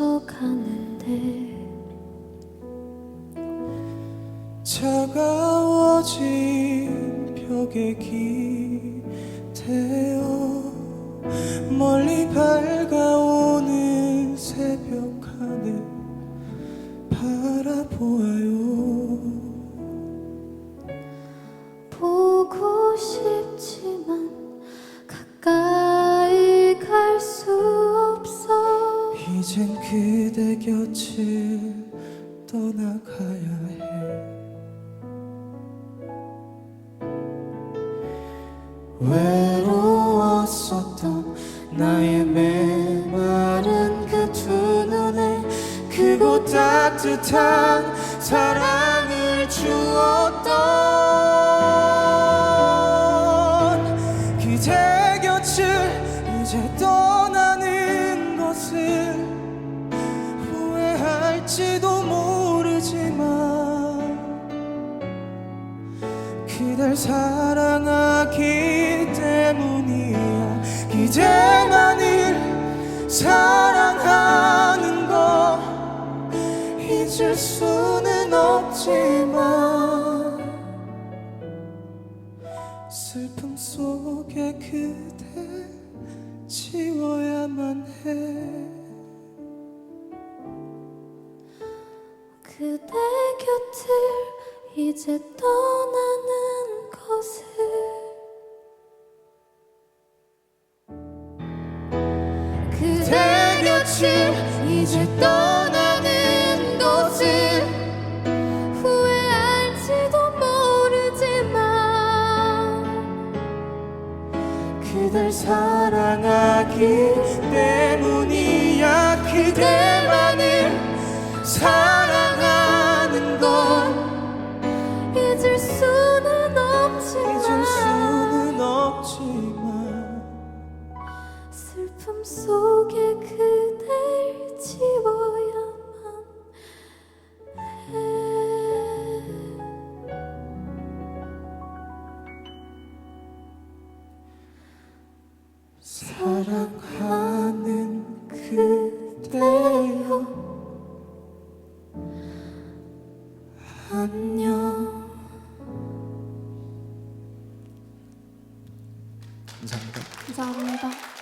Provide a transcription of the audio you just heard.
가는데 차가워진 벽에 기대어 멀리 밝아 곁을 떠나가야 해. 외로웠었던 나의 메마른 그 두 눈에 그곳 따뜻한 사랑을 주었던 그대 곁을 이제 떠나 후회할지도 모르지만 그댈 사랑하기 때문이야. 그대만을 사랑하는 거 잊을 수는 없지만 슬픔 속에 그대 지워야만 해 그대 곁을 이제 떠나는 것을. 그대 곁을 이제 떠나는 것을. 후회할지도 모르지만 그댈 사랑하기 때문이야. 그대만을 속에 그댈 지워야만 해. 사랑하는 그대여 안녕. 감사합니다. 감사합니다.